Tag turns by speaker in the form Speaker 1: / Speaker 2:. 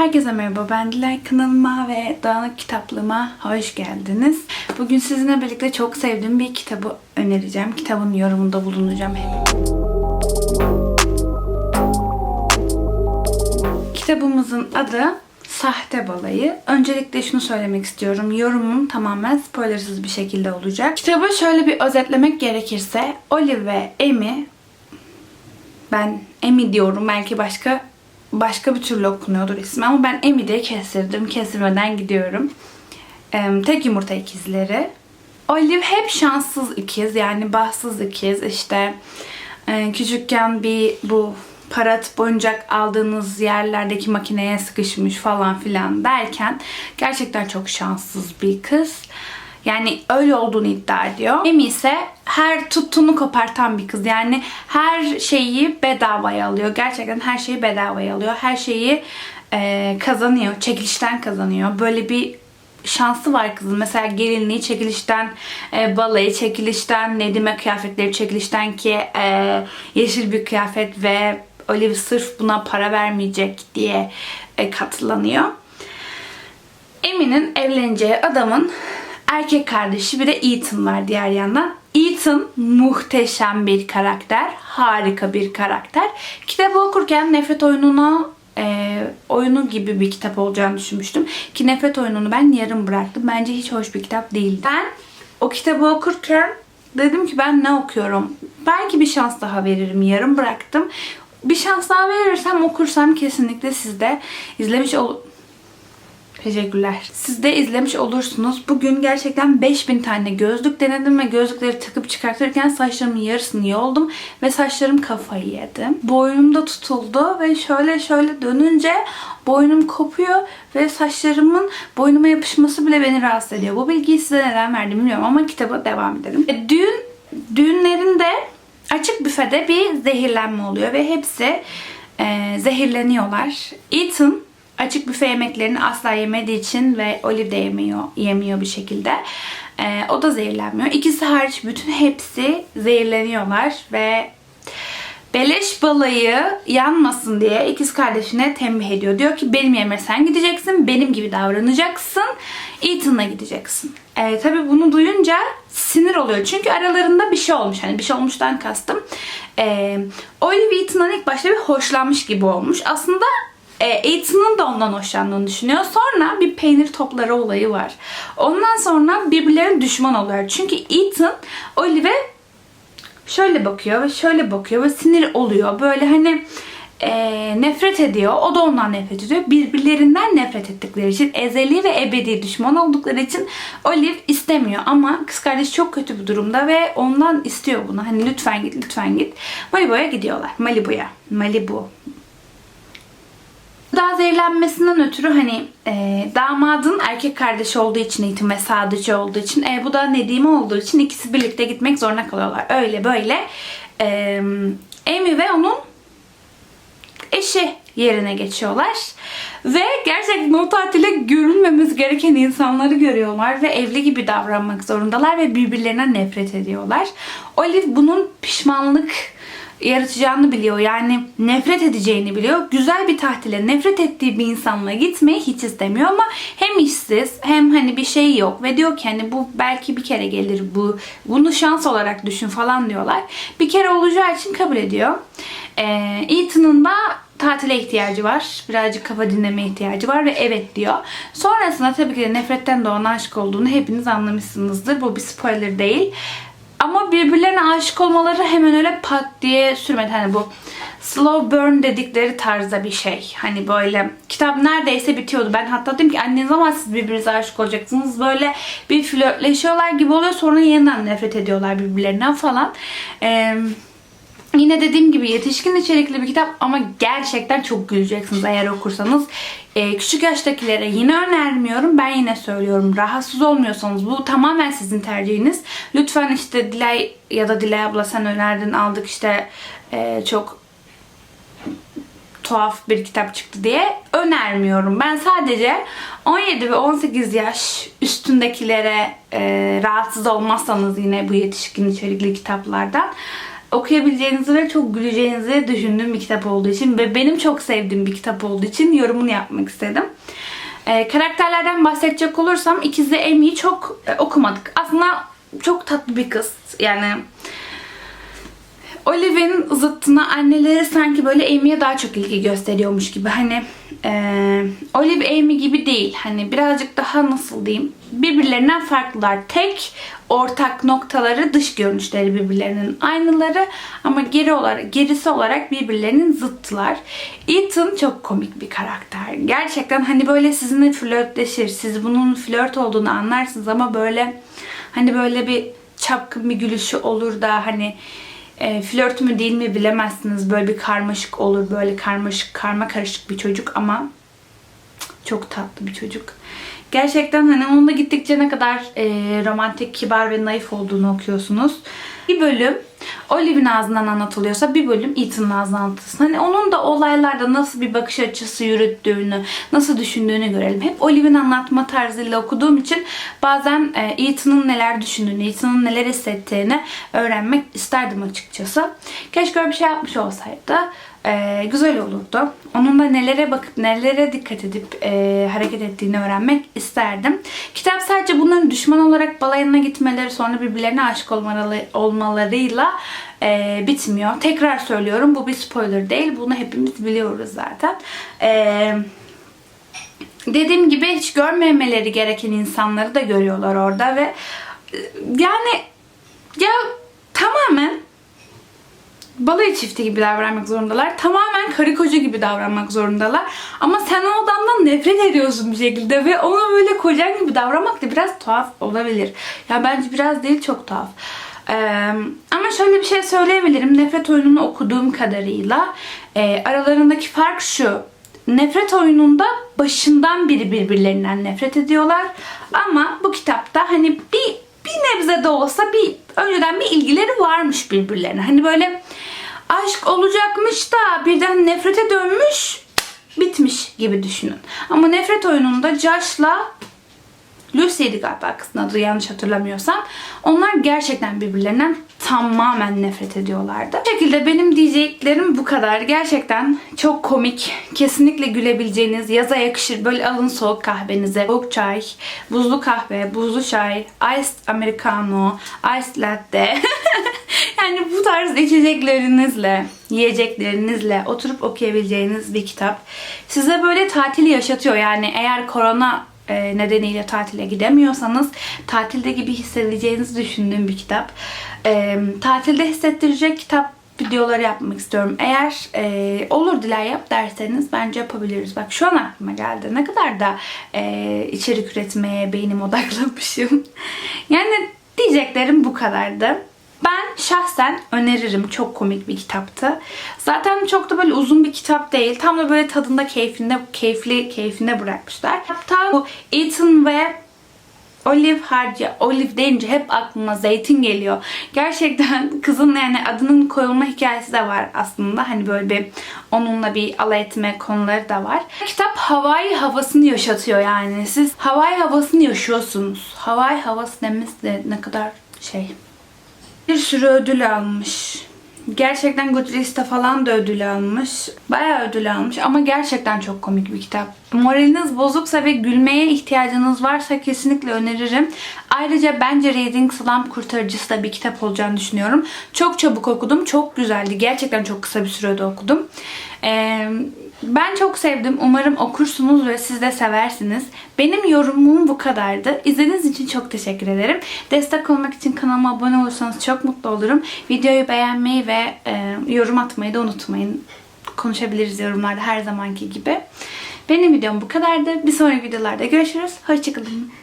Speaker 1: Herkese merhaba ben Dilay kanalıma ve Dağınık kitaplığıma hoş geldiniz. Bugün sizinle birlikte çok sevdiğim bir kitabı önereceğim. Kitabın yorumunda bulunacağım hemen. Kitabımızın adı Sahte Balayı. Öncelikle şunu söylemek istiyorum. Yorumum tamamen spoilersız bir şekilde olacak. Kitabı şöyle bir özetlemek gerekirse Olive ve Amy ben Emi diyorum. Belki başka başka bir türlü okunuyordur ismi ama ben Emi diye kestirdim. Kestirmeden gidiyorum. Ee, tek yumurta ikizleri. Olive hep şanssız ikiz. Yani bahtsız ikiz. İşte e, küçükken bir bu parat boyuncak aldığınız yerlerdeki makineye sıkışmış falan filan derken gerçekten çok şanssız bir kız. Yani öyle olduğunu iddia ediyor. Emi ise her tuttuğunu kopartan bir kız. Yani her şeyi bedavaya alıyor. Gerçekten her şeyi bedavaya alıyor. Her şeyi e, kazanıyor. Çekilişten kazanıyor. Böyle bir şansı var kızın. Mesela gelinliği çekilişten, e, balayı çekilişten, Nedim'e kıyafetleri çekilişten ki e, yeşil bir kıyafet ve Olive sırf buna para vermeyecek diye e, katılanıyor. Emi'nin evleneceği adamın erkek kardeşi bir de Ethan var diğer yandan. Ethan muhteşem bir karakter. Harika bir karakter. Kitabı okurken nefret oyununa e, oyunu gibi bir kitap olacağını düşünmüştüm. Ki nefret oyununu ben yarım bıraktım. Bence hiç hoş bir kitap değildi. Ben o kitabı okurken dedim ki ben ne okuyorum? Belki bir şans daha veririm. Yarım bıraktım. Bir şans daha verirsem okursam kesinlikle siz de izlemiş ol Teşekkürler. Siz de izlemiş olursunuz. Bugün gerçekten 5000 tane gözlük denedim ve gözlükleri takıp çıkartırken saçlarımın yarısını yoldum ve saçlarım kafayı yedi. Boynumda tutuldu ve şöyle şöyle dönünce boynum kopuyor ve saçlarımın boynuma yapışması bile beni rahatsız ediyor. Bu bilgiyi size neden verdim bilmiyorum ama kitaba devam edelim. E, düğün düğünlerinde açık büfede bir zehirlenme oluyor ve hepsi e, zehirleniyorlar. Ethan açık büfe yemeklerini asla yemediği için ve Olive de yemiyor, yemiyor bir şekilde. Ee, o da zehirlenmiyor. İkisi hariç bütün hepsi zehirleniyorlar ve Beleş balayı yanmasın diye ikiz kardeşine tembih ediyor. Diyor ki benim yerime sen gideceksin, benim gibi davranacaksın, Ethan'la gideceksin. Ee, tabii bunu duyunca sinir oluyor. Çünkü aralarında bir şey olmuş. Hani bir şey olmuştan kastım. Ee, Olive Ethan'dan ilk başta bir hoşlanmış gibi olmuş. Aslında e, Ethan'ın da ondan hoşlandığını düşünüyor. Sonra bir peynir topları olayı var. Ondan sonra birbirlerine düşman oluyor. Çünkü Ethan Olive şöyle bakıyor ve şöyle bakıyor ve sinir oluyor. Böyle hani e, nefret ediyor. O da ondan nefret ediyor. Birbirlerinden nefret ettikleri için ezeli ve ebedi düşman oldukları için Olive istemiyor ama kız kardeş çok kötü bir durumda ve ondan istiyor bunu. Hani lütfen git lütfen git. Malibu'ya gidiyorlar. Malibu'ya. Malibu daha zehirlenmesinden ötürü hani e, damadın erkek kardeşi olduğu için eğitim ve sadıcı olduğu için e, bu da Nedime olduğu için ikisi birlikte gitmek zorunda kalıyorlar. Öyle böyle e, Amy ve onun eşi yerine geçiyorlar. Ve gerçekten o tatile görünmemiz gereken insanları görüyorlar ve evli gibi davranmak zorundalar ve birbirlerine nefret ediyorlar. Olive bunun pişmanlık yaratacağını biliyor. Yani nefret edeceğini biliyor. Güzel bir tatile nefret ettiği bir insanla gitmeyi hiç istemiyor ama hem işsiz hem hani bir şey yok ve diyor ki hani bu belki bir kere gelir bu bunu şans olarak düşün falan diyorlar. Bir kere olacağı için kabul ediyor. Ee, Ethan'ın da tatile ihtiyacı var. Birazcık kafa dinleme ihtiyacı var ve evet diyor. Sonrasında tabii ki de nefretten doğan aşk olduğunu hepiniz anlamışsınızdır. Bu bir spoiler değil. Ama birbirlerine aşık olmaları hemen öyle pat diye sürmedi. Hani bu slow burn dedikleri tarzda bir şey. Hani böyle kitap neredeyse bitiyordu. Ben hatta dedim ki anne zaman siz birbirinize aşık olacaksınız. Böyle bir flörtleşiyorlar gibi oluyor. Sonra yeniden nefret ediyorlar birbirlerinden falan. Eee Yine dediğim gibi yetişkin içerikli bir kitap ama gerçekten çok güleceksiniz eğer okursanız. Ee, küçük yaştakilere yine önermiyorum. Ben yine söylüyorum. Rahatsız olmuyorsanız bu tamamen sizin tercihiniz. Lütfen işte Dilay ya da Dilay abla sen önerdin aldık işte e, çok tuhaf bir kitap çıktı diye önermiyorum. Ben sadece 17 ve 18 yaş üstündekilere e, rahatsız olmazsanız yine bu yetişkin içerikli kitaplardan okuyabileceğinizi ve çok güleceğinizi düşündüğüm bir kitap olduğu için ve benim çok sevdiğim bir kitap olduğu için yorumunu yapmak istedim. Ee, karakterlerden bahsedecek olursam ikizli Amy'yi çok e, okumadık. Aslında çok tatlı bir kız. Yani Olive'in zıttına anneleri sanki böyle Amy'ye daha çok ilgi gösteriyormuş gibi. Hani e, Olive Amy gibi değil. Hani birazcık daha nasıl diyeyim birbirlerinden farklılar. Tek ortak noktaları dış görünüşleri birbirlerinin aynıları ama geri olarak gerisi olarak birbirlerinin zıttılar. Ethan çok komik bir karakter. Gerçekten hani böyle sizinle flörtleşir. Siz bunun flört olduğunu anlarsınız ama böyle hani böyle bir çapkın bir gülüşü olur da hani e, flört mü değil mi bilemezsiniz. Böyle bir karmaşık olur. Böyle karmaşık, karma karışık bir çocuk ama çok tatlı bir çocuk. Gerçekten hani onunla gittikçe ne kadar e, romantik, kibar ve naif olduğunu okuyorsunuz. Bir bölüm Olive'in ağzından anlatılıyorsa bir bölüm Ethan'ın ağzından anlatılsın. Hani onun da olaylarda nasıl bir bakış açısı yürüttüğünü, nasıl düşündüğünü görelim. Hep Olive'in anlatma tarzıyla okuduğum için bazen e, Ethan'ın neler düşündüğünü, Ethan'ın neler hissettiğini öğrenmek isterdim açıkçası. Keşke öyle bir şey yapmış olsaydı. E, güzel olurdu. Onunla nelere bakıp nelere dikkat edip e, hareket ettiğini öğrenmek isterdim. Kitap sadece bunların düşman olarak balayına gitmeleri sonra birbirlerine aşık olmaları, olmalarıyla e, bitmiyor. Tekrar söylüyorum bu bir spoiler değil. Bunu hepimiz biliyoruz zaten. Eee dediğim gibi hiç görmemeleri gereken insanları da görüyorlar orada ve e, yani ya tamamen balayı çifti gibi davranmak zorundalar. Tamamen karı koca gibi davranmak zorundalar. Ama sen o adamdan nefret ediyorsun bir şekilde ve ona böyle kocan gibi davranmak da biraz tuhaf olabilir. Ya bence biraz değil çok tuhaf. Ee, ama şöyle bir şey söyleyebilirim. Nefret oyununu okuduğum kadarıyla e, aralarındaki fark şu. Nefret oyununda başından biri birbirlerinden nefret ediyorlar. Ama bu kitapta hani bir bir nebze de olsa bir önceden bir ilgileri varmış birbirlerine. Hani böyle aşk olacakmış da birden nefrete dönmüş bitmiş gibi düşünün. Ama nefret oyununda Josh'la Lucy'ydi galiba kızın adı yanlış hatırlamıyorsam. Onlar gerçekten birbirlerinden tamamen nefret ediyorlardı. Bu şekilde benim diyeceklerim bu kadar. Gerçekten çok komik. Kesinlikle gülebileceğiniz, yaza yakışır. Böyle alın soğuk kahvenize. Soğuk çay, buzlu kahve, buzlu çay, iced americano, iced latte. yani bu tarz içeceklerinizle, yiyeceklerinizle oturup okuyabileceğiniz bir kitap. Size böyle tatil yaşatıyor. Yani eğer korona e, nedeniyle tatile gidemiyorsanız tatilde gibi hissedeceğinizi düşündüğüm bir kitap. E, tatilde hissettirecek kitap videoları yapmak istiyorum. Eğer e, olur Dilay yap derseniz bence yapabiliriz. Bak şu an aklıma geldi. Ne kadar da e, içerik üretmeye beynim odaklamışım. yani diyeceklerim bu kadardı. Ben şahsen öneririm. Çok komik bir kitaptı. Zaten çok da böyle uzun bir kitap değil. Tam da böyle tadında keyfinde, keyifli keyfinde bırakmışlar. Hatta bu Ethan ve Olive harca, Olive deyince hep aklıma zeytin geliyor. Gerçekten kızın yani adının koyulma hikayesi de var aslında. Hani böyle bir onunla bir alay etme konuları da var. Kitap Hawaii havasını yaşatıyor yani. Siz Hawaii havasını yaşıyorsunuz. Hawaii havası demesi de ne kadar şey bir sürü ödül almış. Gerçekten Goodreads'te falan da ödül almış. Bayağı ödül almış ama gerçekten çok komik bir kitap. Moraliniz bozuksa ve gülmeye ihtiyacınız varsa kesinlikle öneririm. Ayrıca bence Reading Slump kurtarıcısı da bir kitap olacağını düşünüyorum. Çok çabuk okudum. Çok güzeldi. Gerçekten çok kısa bir sürede okudum. Ee, ben çok sevdim. Umarım okursunuz ve siz de seversiniz. Benim yorumum bu kadardı. İzlediğiniz için çok teşekkür ederim. Destek olmak için kanalıma abone olursanız çok mutlu olurum. Videoyu beğenmeyi ve e, yorum atmayı da unutmayın. Konuşabiliriz yorumlarda her zamanki gibi. Benim videom bu kadardı. Bir sonraki videolarda görüşürüz. Hoşçakalın.